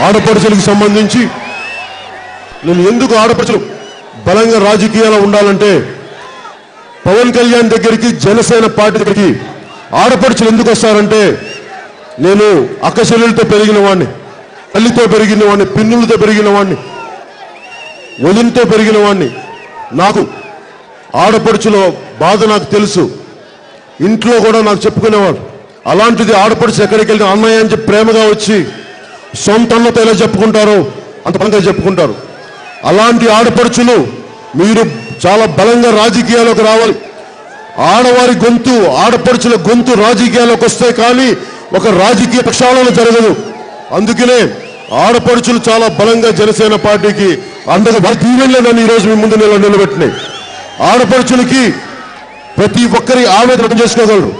ఆడపడుచులకు సంబంధించి నేను ఎందుకు ఆడపడుచులు బలంగా రాజకీయాలు ఉండాలంటే పవన్ కళ్యాణ్ దగ్గరికి జనసేన పార్టీ దగ్గరికి ఆడపడుచులు ఎందుకు వస్తారంటే నేను అక్క పెరిగిన వాడిని తల్లితో పెరిగిన వాడిని పిన్నులతో పెరిగిన వాడిని వదినతో పెరిగిన వాడిని నాకు ఆడపడుచుల బాధ నాకు తెలుసు. ఇంట్లో కూడా నాకు చెప్పుకునేవాడు అలాంటిది ఆడపడుచు ఎక్కడికి వెళ్ళిన అన్నయ్య అని చెప్పి ప్రేమగా వచ్చి సొంత ఎలా చెప్పుకుంటారో అంత బలంగా చెప్పుకుంటారు. అలాంటి ఆడపడుచులు మీరు చాలా బలంగా రాజకీయాల్లోకి రావాలి. ఆడవారి గొంతు ఆడపడుచుల గొంతు రాజకీయాల్లోకి వస్తే కానీ ఒక రాజకీయ ప్రక్షాళన జరగదు. అందుకనే ఆడపడుచులు చాలా బలంగా జనసేన పార్టీకి అండగా వారి నన్ను ఈరోజు మీ ముందు నిల నిలబెట్టినాయి. ఆడపడుచులకి ప్రతి ఒక్కరి ఆవేదన అర్థం చేసుకోగలరు.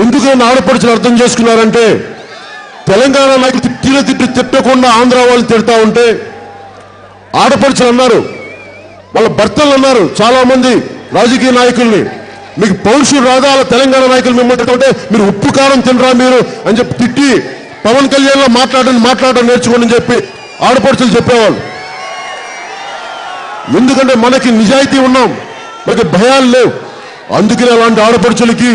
ఎందుకు నన్ను ఆడపడుచులు అర్థం చేసుకున్నారంటే తెలంగాణ నాయకులు తిట్టిన తిట్టి తిట్టకుండా ఆంధ్ర వాళ్ళు తిడతా ఉంటే ఆడపడుచులు అన్నారు వాళ్ళ భర్తలు అన్నారు చాలామంది రాజకీయ నాయకుల్ని. మీకు పౌరుషులు రాదా? అలా తెలంగాణ నాయకులు మిమ్మల్ని తిట్టుంటే మీరు ఉప్పు కారం తినరా మీరు? అని చెప్పి తిట్టి పవన్ కళ్యాణ్లో మాట్లాడండి మాట్లాడడం నేర్చుకోండి అని చెప్పి ఆడపడుచులు చెప్పేవాళ్ళు. ఎందుకంటే మనకి నిజాయితీ ఉన్నాం మనకి భయాలు లేవు. అందుకనే అలాంటి ఆడపడుచులకి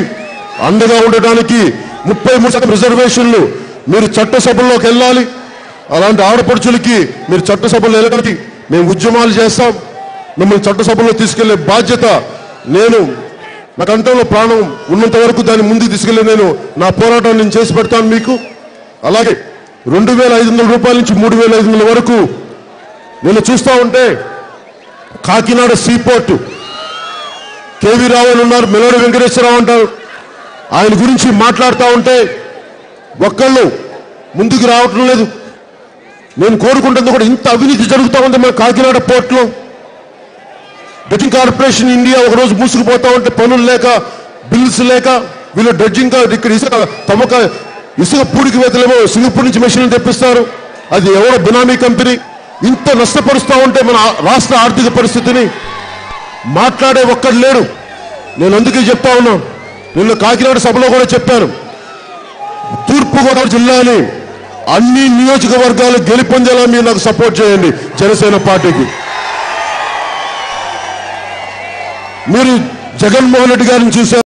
అండగా ఉండటానికి ముప్పై మూడు శాతం రిజర్వేషన్లు మీరు చట్టసభల్లోకి వెళ్ళాలి. అలాంటి ఆడపడుచులకి మీరు చట్టసభలో వెళ్ళడానికి మేము ఉద్యమాలు చేస్తాం. మిమ్మల్ని చట్టసభలో తీసుకెళ్ళే బాధ్యత నేను నా కంఠంలో ప్రాణం ఉన్నంత వరకు దాన్ని ముందుకు తీసుకెళ్ళే నేను నా పోరాటం నేను చేసి పెడతాను మీకు. అలాగే రెండు వేల ఐదు వందల రూపాయల నుంచి మూడు వేల ఐదు వందల వరకు నేను చూస్తూ ఉంటే కాకినాడ సీపోర్టు కేవీ రావు అని ఉన్నారు మెలోడి వెంకటేశ్వరరావు అంటారు. ఆయన గురించి మాట్లాడుతూ ఉంటే ఒక్కళ్ళు ముందుకు రావటం లేదు. నేను కోరుకుంటుంది కూడా ఇంత అవినీతి జరుగుతూ ఉంది మన కాకినాడ పోర్టులో. డ్రెడ్జింగ్ కార్పొరేషన్ ఇండియా ఒకరోజు మూసుకుపోతా ఉంటే పనులు లేక బిల్స్ లేక వీళ్ళు డ్రెడ్జింగ్ ఇక్కడ ఇసుక తమక ఇసుక పూడికి వేతలేమో సింగపూర్ నుంచి మెషిన్లు తెప్పిస్తారు. అది ఎవరో బినామీ కంపెనీ. ఇంత నష్టపరుస్తూ ఉంటే మన రాష్ట్ర ఆర్థిక పరిస్థితిని మాట్లాడే ఒక్కడు లేడు. నేను అందుకే చెప్తా ఉన్నాను నిన్న కాకినాడ సభలో కూడా చెప్పాను తూర్పుగోదావరి జిల్లాని అన్ని నియోజకవర్గాలు గెలిపొందేలా మీరు నాకు సపోర్ట్ చేయండి జనసేన పార్టీకి. మీరు జగన్మోహన్ రెడ్డి గారిని చూశారు